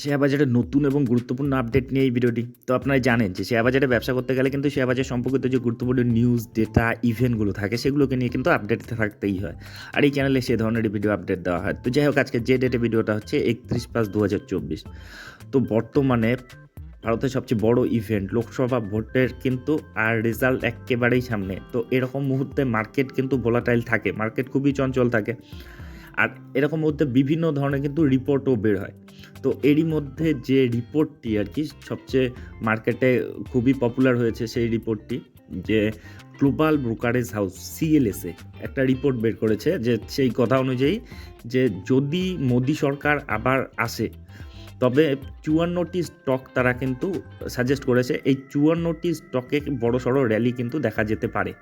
Share বাজারের নতুন এবং গুরুত্বপূর্ণ আপডেট নিয়ে এই ভিডিওটি। তো আপনারা জানেন যে শেয়ার বাজারে ব্যবসা করতে গেলে কিন্তু শেয়ার বাজার সম্পর্কিত যে গুরুত্বপূর্ণ নিউজ ডেটা ইভেন্টগুলো থাকে, সেগুলোকে নিয়ে কিন্তু আপডেট থাকতেই হয়। আর এই চ্যানেলে সে ধরনের ভিডিও আপডেট দেওয়া হয়। তো যাই হোক, আজকে যে ডেটে ভিডিওটা হচ্ছে একত্রিশ পাঁচ দু তো বর্তমানে ভারতের সবচেয়ে বড় ইভেন্ট লোকসভা ভোটের কিন্তু আর রেজাল্ট একেবারেই সামনে। তো এরকম মুহূর্তে মার্কেট কিন্তু ভোলাটাইল থাকে। মার্কেট খুবই চঞ্চল থাকে। আর এরকম মধ্যে বিভিন্ন ধরনের কিন্তু রিপোর্টও বের হয়। তো এরই মধ্যে যে রিপোর্টটি আর কি সবচেয়ে মার্কেটে খুবই পপুলার হয়েছে সেই রিপোর্টটি, যে গ্লোবাল ব্রোকারেজ হাউস, সিএলএসএ, একটা রিপোর্ট বের করেছে যে সেই কথা অনুযায়ী যে যদি মোদী সরকার আবার আসে তবে চুয়ান্নটি স্টক তারা কিন্তু সাজেস্ট করেছে, এই চুয়ান্নটি স্টকে বড় সড়ো র্যালি কিন্তু দেখা যেতে পারে।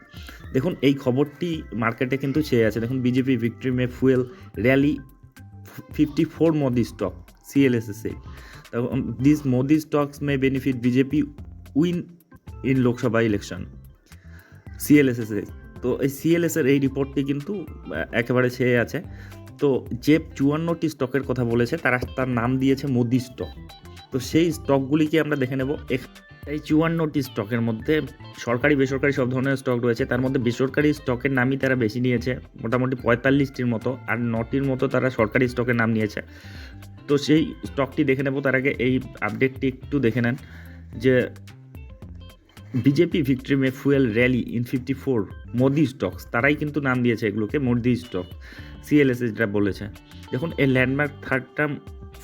দেখুন, এই খবরটি মার্কেটে কিন্তু ছেয়ে আছে। দেখুন BJP victory may fuel rally fifty four Modi stock CLSSA this Modi stocks may benefit BJP win in Lok Sabha election CLSSA তো এই সিএলএসের এই রিপোর্টটি কিন্তু একেবারে ছেয়ে আছে। তো যে চুয়ান্নটি স্টকের কথা বলেছে, তারা তার নাম দিয়েছে মোদি স্টক। তো সেই স্টকগুলিকে আমরা দেখে নেব। এই চুয়ান্নটি স্টকের মধ্যে সরকারি, বেসরকারি সব ধরনের স্টক রয়েছে। তার মধ্যে বেসরকারি স্টকের নামই তারা বেশি নিয়েছে, মোটামুটি পঁয়তাল্লিশটির মতো, আর নটির মতো তারা সরকারি স্টকের নাম নিয়েছে। তো সেই স্টকটি দেখে নেব তার আগে। এই আপডেটটি একটু দেখে নেন যে BJP victory may fuel rally in fifty four, Modi stocks, তারাই কিন্তু নাম দিয়েছে এগুলোকে, মোদি স্টক। সিএলএসএ যেটা বলেছে। দেখুন, এই landmark third term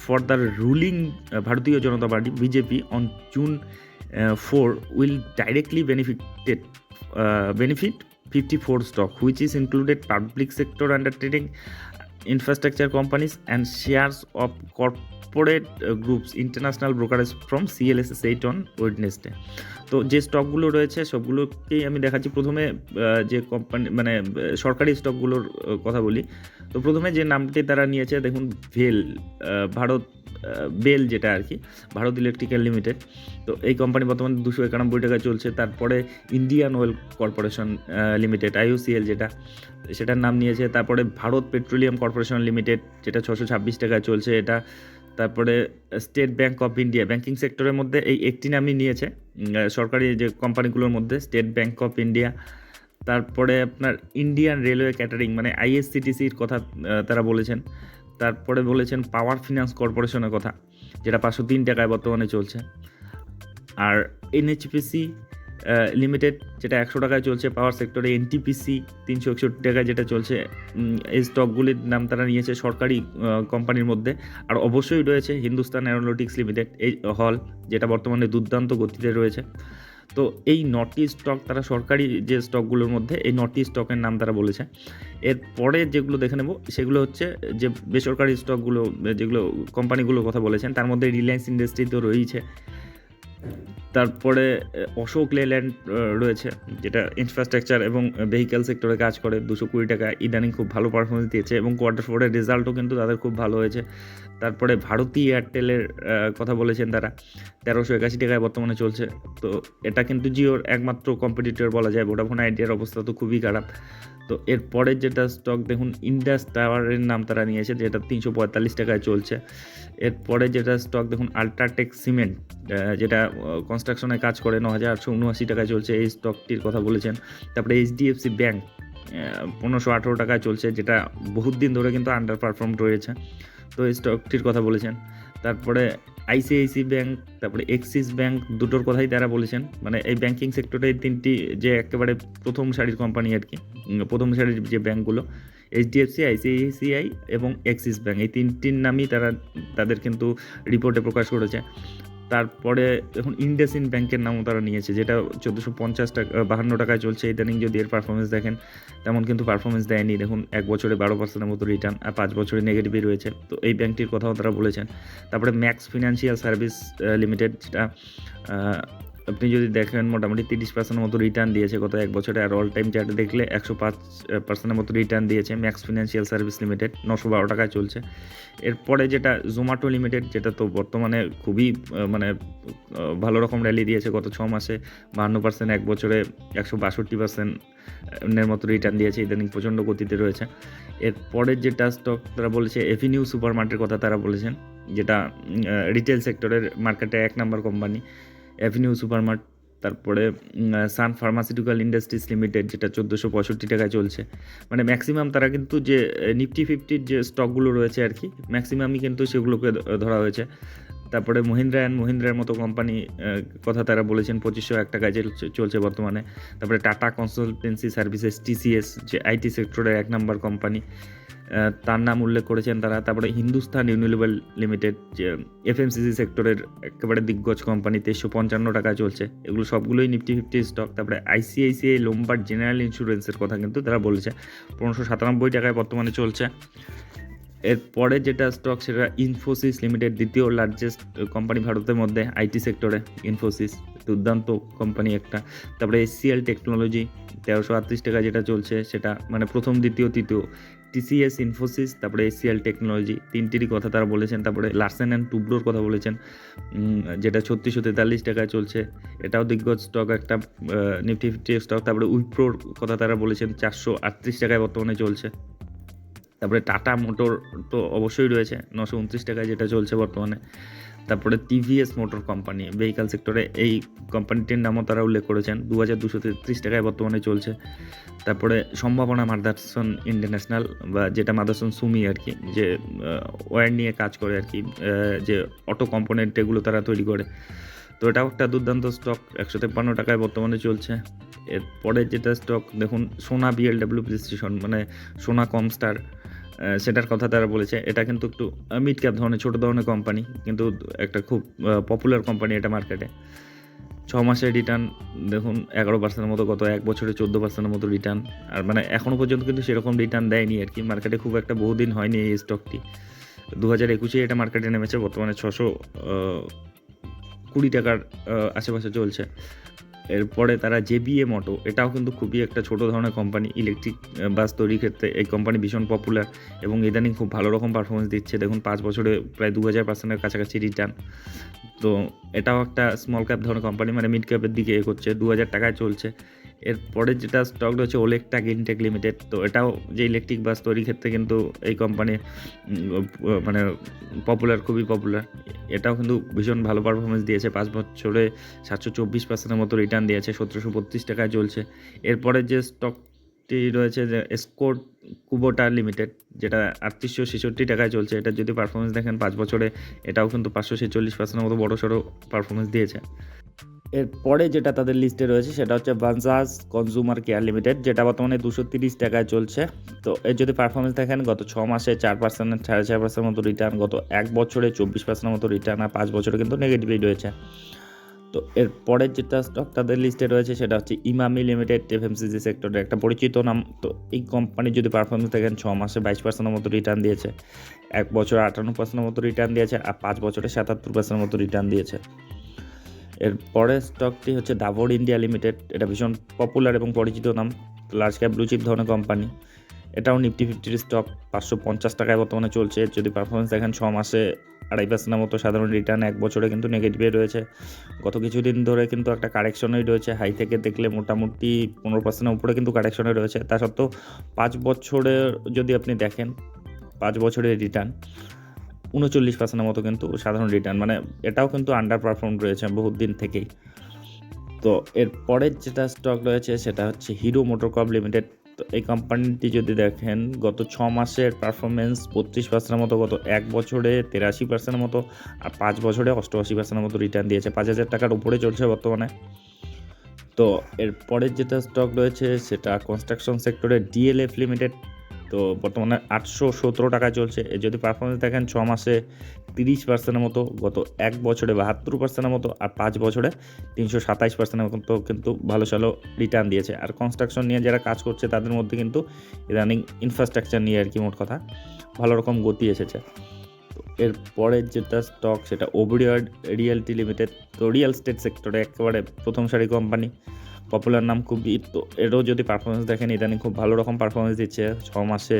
for the ruling Bharatiya Janata party BJP on June four will directly benefited benefit fifty four stock which is included public sector undertaking infrastructure companies and shares of corporate uh, groups international brokerage from CLS said on Wednesday তো যে স্টকগুলো রয়েছে সবগুলোকেই আমি দেখাচ্ছি। প্রথমে যে company মানে সরকারি স্টকগুলোর কথা বলি। তো প্রথমে যে নামটি তারা নিয়েছে দেখুন ভেল ভারত বেল যেটা আর কি ভারত ইলেকট্রিক্যাল লিমিটেড। তো এই কোম্পানি বর্তমানে দুশো একানব্বই টাকা চলছে। তারপরে Indian oil corporation limited IOCL যেটা সেটার নাম নিয়েছে। তারপরে ভারত পেট্রোলিয়াম কর্পোরেশন লিমিটেড যেটা ছশো ছাব্বিশ টাকায় চলছে। এটা তারপরে state bank of India banking সেক্টরের মধ্যে এই একটি নামই নিয়েছে। সরকারি যে কোম্পানিগুলোর মধ্যে, স্টেট ব্যাংক অফ ইন্ডিয়া। তারপরে আপনার ইন্ডিয়ান রেলওয়ে ক্যাটারিং মানে আইএসসিটিসির কথা তারা বলেছেন। তারপরে বলেছেন পাওয়ার ফিনান্স কর্পোরেশনের কথা, যেটা পাঁচশো তিন টাকায় বর্তমানে চলছে। আর এনএইচপিসি লিমিটেড যেটা একশো টাকায় চলছে পাওয়ার সেক্টরে এনটিপিসি তিনশো একষট্টি টাকায় যেটা চলছে এই স্টকগুলির নাম তারা নিয়েছে সরকারি কোম্পানির মধ্যে। আর অবশ্যই রয়েছে হিন্দুস্তান অ্যারোনটিক্স লিমিটেড এই হল যেটা বর্তমানে দুর্দান্ত গতিতে রয়েছে। তো এই নটি স্টক তারা সরকারি যে স্টকগুলোর মধ্যে, এই নটি স্টকের নাম তারা বলেছে। এরপরে যেগুলো দেখে নেব, সেগুলো হচ্ছে যে বেসরকারি স্টকগুলো যেগুলো কোম্পানিগুলোর কথা বলেছেন, তার মধ্যে রিলায়েন্স ইন্ডাস্ট্রি তো রয়েইছে তারপরে অশোক লেল্যান্ড রয়েছে, যেটা ইনফ্রাস্ট্রাকচার এবং ভেহিক্যাল সেক্টরে কাজ করে। দুশো কুড়ি টাকা ইদানিং খুব ভালো পারফরমেন্স দিয়েছে এবং কোয়ার্টার ফোরের রেজাল্টও কিন্তু তাদের খুব ভালো হয়েছে। তারপরে ভারতী এয়ারটেলের কথা বলেছেন তারা, তেরোশো একাশি টাকায় বর্তমানে চলছে। তো এটা কিন্তু জিওর একমাত্র কম্পিটিটর বলা যায়। ভোডাফোন আইডিয়ার অবস্থা তো খুবই খারাপ। তো এরপরে যেটা স্টক দেখুন ইন্ডাস টাওয়ারের নাম তারা নিয়েছে, যেটা তিনশো পঁয়তাল্লিশ টাকায় চলছে। এরপরে যেটা স্টক দেখুন আল্ট্রাটেক সিমেন্ট যেটা কনস্ট্রাকশনে কাজ করে ন হাজার আটশো উনআশি টাকায় চলছে এই স্টকটির কথা বলেছেন। তারপরে এইচডিএফসি ব্যাঙ্ক পনেরোশো আঠেরো টাকায় চলছে, যেটা বহুত দিন ধরে কিন্তু আন্ডার পারফর্ম রয়েছে। তো এই স্টকটির কথা বলেছেন। তারপরে আইসিআইসি ব্যাঙ্ক তারপরে এক্সিস ব্যাঙ্ক দুটোর কথাই তারা বলেছেন। মানে এই ব্যাংকিং সেক্টরে তিনটি যে একেবারে প্রথম সারির কোম্পানি আর কি প্রথম সারির যে ব্যাঙ্কগুলো এইচডিএফসি আইসিআইসিআই এবং এক্সিস ব্যাঙ্ক এই তিনটির নামই তারা, তাদের কিন্তু রিপোর্টে প্রকাশ করেছে। তারপরে এখন ইন্ডাসইন ব্যাংকের নামও তারা নিয়েছে, যেটা চোদ্দোশো পঞ্চাশ টাকা বাহান্ন টাকায় চলছে। ইদানিং যদি এর পারফরমেন্স দেখেন, তেমন কিন্তু পারফরমেন্স দেয়নি। দেখুন, এক বছরে বারো পার্সেন্টের মতো রিটার্ন আর পাঁচ বছরে নেগেটিভই রয়েছে। তো এই ব্যাংকটির কথাও তারা বলেছেন। তারপরে ম্যাক্স ফিনান্সিয়াল সার্ভিস লিমিটেড যেটা আপনি যদি দেখেন মোটামুটি তিরিশ পার্সেন্টের মতো রিটার্ন দিয়েছে গত এক বছরে, আর অল টাইম চার্টে দেখলে একশো পাঁচ পার্সেন্টের মতো রিটার্ন দিয়েছে ম্যাক্স ফিনান্সিয়াল সার্ভিস লিমিটেড নশো বারো টাকায় চলছে। এরপরে যেটা জোম্যাটো লিমিটেড যেটা তো বর্তমানে খুবই মানে ভালো রকম র্যালি দিয়েছে গত ছ মাসে, বাহান্ন পার্সেন্ট এক বছরে একশো বাষট্টি পার্সেন্ট এর মতো রিটার্ন দিয়েছে, ইদানিং প্রচণ্ড গতিতে রয়েছে। এরপরের যেটা স্টক তারা বলেছে এভিনিউ সুপার মার্কেটের কথা তারা বলেছেন, যেটা রিটেল সেক্টরের মার্কেটে এক নাম্বার কোম্পানি অ্যাভিনিউ সুপারমার্ট তারপরে সান ফার্মাসিউটিক্যাল ইন্ডাস্ট্রিজ লিমিটেড যেটা চোদ্দোশো পঁয়ষট্টি টাকায় চলছে। মানে ম্যাক্সিমাম তারা কিন্তু যে নিফটি ফিফটির যে স্টকগুলো রয়েছে আর কি ম্যাক্সিমামই কিন্তু সেগুলোকে ধরা হয়েছে। তারপরে মহিন্দ্রা অ্যান্ড মহিন্দ্রার মতো কোম্পানি কথা তারা বলেছেন, পঁচিশশো এক টাকায় চলছে- চলছে বর্তমানে। তারপরে টাটা কনসালটেন্সি সার্ভিসেস টিসিএস যে আইটি সেক্টরের এক নম্বর কোম্পানি তার নাম উল্লেখ করেছেন তারা। তারপরে হিন্দুস্তান ইউনিলিভার লিমিটেড, যে এফএমসিসি সেক্টরের একেবারে দিগ্গজ কোম্পানি তেইশশো পঞ্চান্ন টাকায় চলছে। এগুলো সবগুলোই নিফটি ফিফটি স্টক তারপরে আইসিআইসিআই লোম্বার্ড জেনারেল ইন্স্যুরেন্সের কথা কিন্তু তারা বলেছে। পনেরোশো সাতানব্বই টাকায় বর্তমানে চলছে। এরপরে যেটা স্টক সেটা ইনফোসিস লিমিটেড দ্বিতীয় লার্জেস্ট কোম্পানি ভারতের মধ্যে আইটি সেক্টরে। ইনফোসিস দুর্দান্ত কোম্পানি একটা। তারপরে এসসিএল টেকনোলজি তেরোশো আটত্রিশ টাকা যেটা চলছে, সেটা মানে প্রথম, দ্বিতীয়, তৃতীয়। টিসিএস ইনফোসিস তারপরে এসিএল টেকনোলজি তিনটিরই কথা তারা বলেছেন। তারপরে লার্সেন অ্যান্ড টুব্রোর কথা বলেছেন। যেটা ছত্রিশশো তেতাল্লিশ টাকায় চলছে। এটাও দিগ্গজ স্টক একটা নিফটি ফিফটি স্টক তারপরে উইপ্রোর কথা তারা বলেছেন, চারশো আটত্রিশ টাকায় বর্তমানে চলছে। তারপরে টাটা মোটর তো অবশ্যই রয়েছে, নশো উনত্রিশ টাকায় যেটা চলছে বর্তমানে। তারপরে টিভিএস মোটর কোম্পানি ভেহিকাল সেক্টরে এই কোম্পানিটির নামও তারা উল্লেখ করেছেন। দু হাজার দুশো তেত্রিশ টাকায় বর্তমানে চলছে। তারপরে সম্ভাবনা মাদারসন ইন্টারন্যাশনাল বা যেটা মাদারসন সুমি আর কি, যে ওয়্যার নিয়ে কাজ করে আর কি যে অটো কম্পোনেন্ট এগুলো তারা তৈরি করে। তো এটাও একটা দুর্দান্ত স্টক একশো তেপ্পান্ন টাকায় বর্তমানে চলছে। এরপরে যেটা স্টক দেখুন, সোনা বিএলডাব্লিউ প্রেসিশন মানে সোনা কমস্টার সেটার কথা তারা বলেছে। এটা কিন্তু একটু মিড ক্যাপ ধরনের, ছোটো ধরনের কোম্পানি কিন্তু একটা খুব পপুলার কোম্পানি এটা মার্কেটে ছ মাসের রিটার্ন দেখুন, এগারো পার্সেন্টের মতো, গত এক বছরে চোদ্দ পার্সেন্টের মতো রিটার্ন আর মানে এখনও পর্যন্ত কিন্তু সেরকম রিটার্ন দেয়নি আর কি। মার্কেটে খুব একটা বহুদিন হয়নি এই স্টকটি দু হাজার একুশে এটা মার্কেটে নেমেছে, বর্তমানে ছশো কুড়ি টাকার আশেপাশে চলছে। এরপরে তারা জেবিএম অটো এটাও কিন্তু খুবই একটা ছোট ধরনের কোম্পানি ইলেকট্রিক বাস তৈরির ক্ষেত্রে এই কোম্পানি ভীষণ পপুলার এবং ইদানিং খুব ভালো রকম পারফরমেন্স দিচ্ছে। দেখুন, পাঁচ বছরে প্রায় দু হাজার পার্সেন্টের কাছাকাছি রিটার্ন তো এটাও একটা স্মল ক্যাপ ধরনের কোম্পানি মানে মিড ক্যাপের দিকে এ করছে দু হাজার টাকায় চলছে। এরপরে যেটা স্টক রয়েছে ওলেকটাক ইনটেক লিমিটেড তো এটাও যে ইলেকট্রিক বাস তৈরির ক্ষেত্রে কিন্তু এই কোম্পানি মানে পপুলার খুবই পপুলার এটাও কিন্তু ভীষণ ভালো পারফরমেন্স দিয়েছে। পাঁচ বছরে সাতশো চব্বিশ পার্সেন্টের মতো রিটার্ন দিয়েছে, সতেরোশো বত্রিশ টাকায় চলছে। এরপরে যে স্টকটি রয়েছে যে স্কোর কুবোটা লিমিটেড যেটা আটত্রিশশো ছেষট্টি টাকায় চলছে। এটা যদি পারফরমেন্স দেখেন, পাঁচ বছরে এটাও কিন্তু পাঁচশো ছেচল্লিশ পার্সেন্টের মতো বড় সড়ো পারফরমেন্স দিয়েছে। এরপরে যেটা তাদের লিস্টে রয়েছে সেটা হচ্ছে বাজাজ কনজিউমার কেয়ার লিমিটেড যেটা বর্তমানে দুশো তিরিশ টাকায় চলছে। তো এর যদি পারফরমেন্স দেখেন, গত ছ মাসে চার পার্সেন্ট সাড়ে চার পার্সেন্ট মতো রিটার্ন গত এক বছরে চব্বিশ পার্সেন্ট মতো রিটার্ন আর পাঁচ বছরে কিন্তু নেগেটিভই রয়েছে। তো এর পরের যেটা স্টক তাদের লিস্টে রয়েছে সেটা হচ্ছে ইমামি লিমিটেড এফএমসিজি সেক্টরের একটা পরিচিত নাম। তো এই কোম্পানির যদি পারফরমেন্স দেখেন, ছ মাসে বাইশ পার্সেন্টের মতো রিটার্ন দিয়েছে, এক বছরে আটান্ন পার্সেন্টের মতো রিটার্ন দিয়েছে, আর পাঁচ বছরে সাতাত্তর পার্সেন্টের মতো রিটার্ন দিয়েছে। এর পরের স্টকটি হচ্ছে দাভর ইন্ডিয়া লিমিটেড এটা ভীষণ পপুলার এবং পরিচিত নাম লার্জ ক্যাপ ব্লুচিপ ধরনের কোম্পানি এটাও নিফটি ফিফটির স্টক পাঁচশো পঞ্চাশ টাকায় বর্তমানে চলছে। যদি পারফরমেন্স দেখেন, ছ মাসে আড়াই পার্সেন্টের মতো সাধারণ রিটার্ন এক বছরে কিন্তু নেগেটিভে রয়েছে। গত কিছুদিন ধরে কিন্তু একটা কারেকশনই রয়েছে। হাই থেকে দেখলে মোটামুটি পনেরো পার্সেন্টের উপরে কিন্তু কারেকশনে রয়েছে। তা সত্ত্বেও পাঁচ বছরের যদি আপনি দেখেন, পাঁচ বছরের রিটার্ন উনচল্লিশ পার্সেন্টের মতো কিন্তু সাধারণ রিটার্ন মানে এটাও কিন্তু আন্ডার পারফর্ম রয়েছে বহুত দিন থেকেই। তো এর পরের যেটা স্টক রয়েছে সেটা হচ্ছে হিরো মোটরকপ লিমিটেড তো এই কোম্পানিটি যদি দেখেন, গত ছ মাসের পারফরমেন্স বত্রিশ পার্সেন্টের মতো, গত এক বছরে তেরাশি পার্সেন্টের মতো, আর পাঁচ বছরে অষ্টআশি পার্সেন্টের মতো রিটার্ন দিয়েছে। পাঁচ হাজার টাকার উপরে চলছে বর্তমানে। তো এর পরের যেটা স্টক রয়েছে সেটা কনস্ট্রাকশন সেক্টরে ডিএলএফ লিমিটেড তো বর্তমানে আটশো সতেরো টাকা চলছে। যদি পারফরমেন্স দেখেন, ছ মাসে তিরিশ পার্সেন্টের মতো, গত এক বছরে বাহাত্তর পার্সেন্টের মতো, আর পাঁচ বছরে তিনশো সাতাইশ পার্সেন্টের মতো কিন্তু ভালো ভালো রিটার্ন দিয়েছে। আর কনস্ট্রাকশন নিয়ে যারা কাজ করছে, তাদের মধ্যে কিন্তু ইদানিং ইনফ্রাস্ট্রাকচার নিয়ে আর কি মোট কথা ভালো রকম গতি এসেছে। এর পরের যেটা স্টক সেটা ওবরিয়ার রিয়েলটি লিমিটেড তো রিয়েল স্টেট সেক্টরে একেবারে প্রথম সারি কোম্পানি পপুলার নাম খুবই তো এরও যদি পারফরমেন্স দেখেন, ইদানিং খুব ভালো রকম পারফরমেন্স দিচ্ছে। ছ মাসে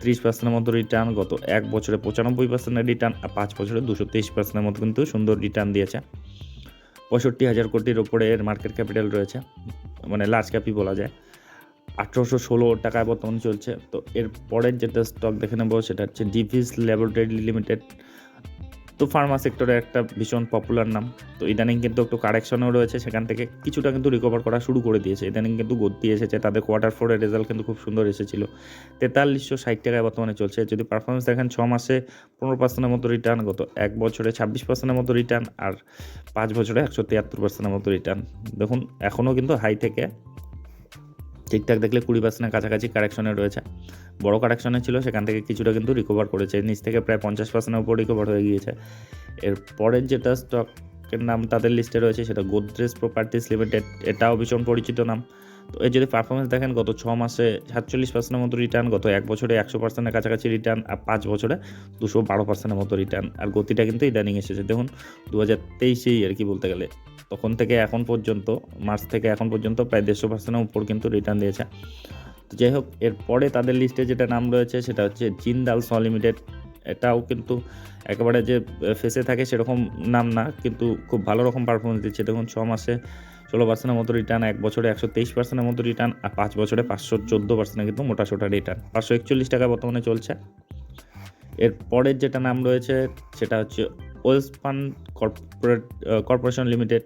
ত্রিশ পার্সেন্টের মতো রিটার্ন গত এক বছরে পঁচানব্বই পার্সেন্টের রিটার্ন আর পাঁচ বছরে দুশো তেইশ পার্সেন্টের মতো কিন্তু সুন্দর রিটার্ন দিয়েছে। পঁয়ষট্টি হাজার কোটির ওপরে এর মার্কেট ক্যাপিটাল রয়েছে মানে লার্জ ক্যাপই বলা যায়। আঠেরোশো ষোলো টাকায় বর্তমানে চলছে, তো এর পরের যেটা স্টক দেখে নেব, সেটা হচ্ছে ডিভিস ল্যাবরেটরি লিমিটেড তো ফার্মা সেক্টরে একটা ভীষণ পপুলার নাম। তো ইদানিং কিন্তু একটু কারেকশনও রয়েছে, সেখান থেকে কিছুটা কিন্তু রিকভার করা শুরু করে দিয়েছে। ইদানিং কিন্তু গতি এসেছে, তাদের কোয়ার্টার ফোরের রেজাল্ট কিন্তু খুব সুন্দর এসেছিল। তেতাল্লিশশো ষাট টাকায় বর্তমানে চলছে। যদি পারফরমেন্স দেখেন, ছ মাসে পনেরো পার্সেন্টের মতো রিটার্ন গত এক বছরে ছাব্বিশ পার্সেন্টের মতো রিটার্ন আর পাঁচ বছরে একশো তিয়াত্তর পার্সেন্টের মতো রিটার্ন দেখুন এখনও কিন্তু হাই থেকে ঠিকঠাক দেখলে কুড়ি পার্সেন্টের কাছাকাছি কারেকশনে রয়েছে। বড় কারেকশনে ছিল, সেখান থেকে কিছুটা কিন্তু রিকভার করেছে। নিচ থেকে প্রায় পঞ্চাশ পার্সেন্টের উপর রিকভার হয়ে গিয়েছে। এরপরের যেটা স্টকের নাম তাদের লিস্টে রয়েছে, সেটা গোদরেজ প্রপার্টিস লিমিটেড এটাও ভীষণ পরিচিত নাম। তো এর যদি পারফরমেন্স দেখেন, গত ছ মাসে সাতচল্লিশ পার্সেন্টের মতো রিটার্ন গত এক বছরে একশো পার্সেন্টের কাছাকাছি রিটার্ন আর পাঁচ বছরে দুশো বারো পার্সেন্টের মতো রিটার্ন আর গতিটা কিন্তু ইদানিং এসেছে। দেখুন দু হাজার তেইশেই আর কি বলতে গেলে, তখন থেকে এখন পর্যন্ত, মার্চ থেকে এখন পর্যন্ত প্রায় দেড়শো পার্সেন্টের উপর কিন্তু রিটার্ন দিয়েছে। তো যাই হোক, এরপরে তাদের লিস্টে যেটা নাম রয়েছে, সেটা হচ্ছে জিন্দাল স লিমিটেড। এটাও কিন্তু একেবারে যে ফেসে থাকে সেরকম নাম না, কিন্তু খুব ভালো রকম পারফরমেন্স দিচ্ছে। দেখুন, ছ মাসে ষোলো পার্সেন্টের মতো রিটার্ন এক বছরে একশো তেইশ পার্সেন্টের মতো রিটার্ন আর পাঁচ বছরে পাঁচশো চোদ্দ পার্সেন্টের কিন্তু মোটাসোটা রিটার্ন পাঁচশো একচল্লিশ টাকা বর্তমানে চলছে। এর পরের যেটা নাম রয়েছে, সেটা হচ্ছে wells fund corporate corporation limited.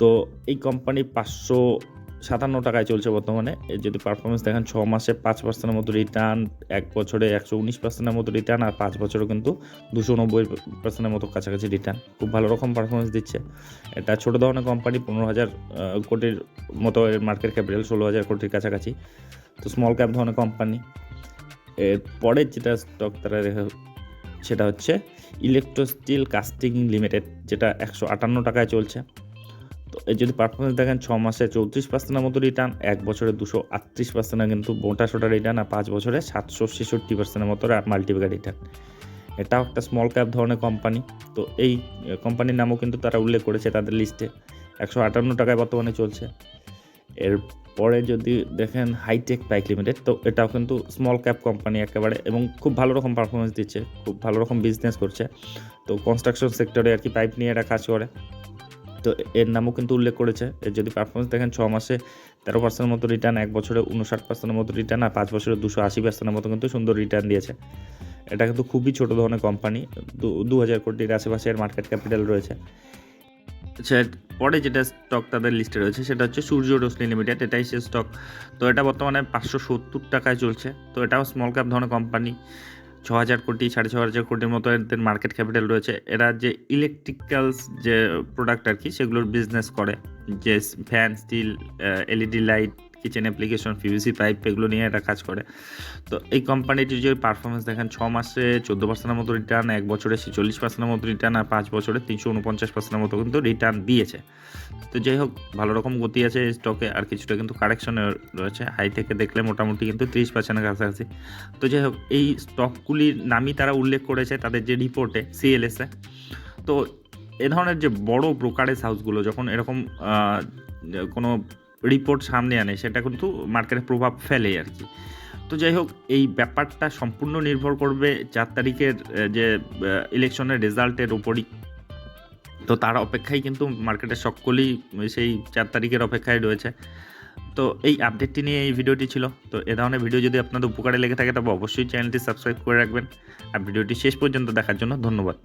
তো এই কোম্পানি পাঁচশো সাতান্ন টাকায় চলছে বর্তমানে। যদি পারফরমেন্স দেখেন, ছ মাসে পাঁচ পার্সেন্টের মতো রিটার্ন এক বছরে একশো উনিশ পার্সেন্টের মতো রিটার্ন আর পাঁচ বছরে কিন্তু দুশো নব্বই পার্সেন্টের মতো কাছাকাছি রিটার্ন খুব ভালো রকম পারফরমেন্স দিচ্ছে। এটা ছোটো ধরনের কোম্পানি পনেরো হাজার কোটির মতো মার্কেট ক্যাপিটাল ষোলো হাজার কোটির কাছাকাছি। তো স্মল ক্যাপ ধরনের কোম্পানি এর পরের যেটা স্টক তারা সেটা হচ্ছে ইলেকট্রো স্টিল কাস্টিং লিমিটেড যেটা একশো আটান্ন টাকায় চলছে। তো যদি পারফরমেন্স দেখেন, ছ মাসে চৌত্রিশ পার্সেন্টের মতো রিটার্ন এক বছরে দুশো আটত্রিশ পার্সেন্টের কিন্তু মোটা সোটা রিটার্ন আর পাঁচ বছরে সাতশো ছেষট্টি পার্সেন্টের মতো মাল্টিপ্যাকার রিটার্ন এটাও একটা স্মল ক্যাপ ধরনের কোম্পানি তো এই কোম্পানির নামও কিন্তু তারা উল্লেখ করেছে তাদের লিস্টে একশো আটান্ন টাকায় বর্তমানে চলছে। এরপরে যদি দেখেন হাইটেক বাইক লিমিটেড তো এটাও কিন্তু স্মল ক্যাপ কোম্পানি একেবারে এবং খুব ভালো রকম পারফরমেন্স দিচ্ছে, খুব ভালো রকম বিজনেস করছে। তো কনস্ট্রাকশন সেক্টরে আর কি পাইপ নিয়ে এরা কাজ করে তো এর নামও কিন্তু উল্লেখ করেছে। এর যদি পারফরমেন্স দেখেন, ছ মাসে তেরো পার্সেন্টের মতো রিটার্ন এক বছরে উনষাট পার্সেন্টের মতো রিটার্ন আর পাঁচ বছরে দুশো আশি পার্সেন্টের মতো কিন্তু সুন্দর রিটার্ন দিয়েছে। এটা কিন্তু খুবই ছোট ধরনের কোম্পানি দু হাজার কোটির আশেপাশে এর মার্কেট ক্যাপিটাল রয়েছে। আচ্ছা পরে যেটা স্টক তাদের লিস্টে রয়েছে, সেটা হচ্ছে সূর্য রোশনি লিমিটেড এটাই সে স্টক তো এটা বর্তমানে পাঁচশো সত্তর টাকায় চলছে। তো এটাও স্মল ক্যাপ ধরনের কোম্পানি ছ হাজার কোটি, সাড়ে ছ হাজার কোটির মতো এদের মার্কেট ক্যাপিটাল রয়েছে। এরা যে ইলেকট্রিক্যালস যে প্রোডাক্ট আর কি, সেগুলোর বিজনেস করে। যে fan steel LED light kitchen application PVC pipe এগুলো নিয়ে এটা কাজ করে। তো এই কোম্পানিটির যে পারফরমেন্স দেখেন, ছ মাসে চোদ্দ পার্সেন্টের মতো রিটার্ন এক বছরে চল্লিশ পার্সেন্টের মতো রিটার্ন আর পাঁচ বছরে তিনশো উনপঞ্চাশ পার্সেন্টের মতো কিন্তু রিটার্ন দিয়েছে। তো যাই হোক, ভালো রকম গতি আছে স্টকে আর কিছুটা কিন্তু কারেকশনে রয়েছে। হাই থেকে দেখলে মোটামুটি কিন্তু তিরিশ পার্সেন্টের কাছাকাছি। তো যাই হোক, এই স্টকগুলির নামই তারা উল্লেখ করেছে তাদের যে রিপোর্টে সিএলএসে তো এ ধরনের যে বড় ব্রোকারেজ হাউসগুলো যখন এরকম কোনো রিপোর্ট সামনে আনে, সেটা কিন্তু মার্কেটে প্রভাব ফেলে আর কি। তো যাই হোক, এই ব্যাপারটা সম্পূর্ণ নির্ভর করবে চার তারিখের যে ইলেকশনের রেজাল্টের উপরই। তো তার অপেক্ষায় কিন্তু মার্কেটের সকলেই সেই চার তারিখের অপেক্ষায় রয়েছে। তো এই আপডেটটি নিয়ে এই ভিডিওটি ছিল। তো এ ধরনের ভিডিও যদি আপনাদের উপকারে লেগে থাকে, তবে অবশ্যই চ্যানেলটি সাবস্ক্রাইব করে রাখবেন। আর ভিডিওটি শেষ পর্যন্ত দেখার জন্য ধন্যবাদ।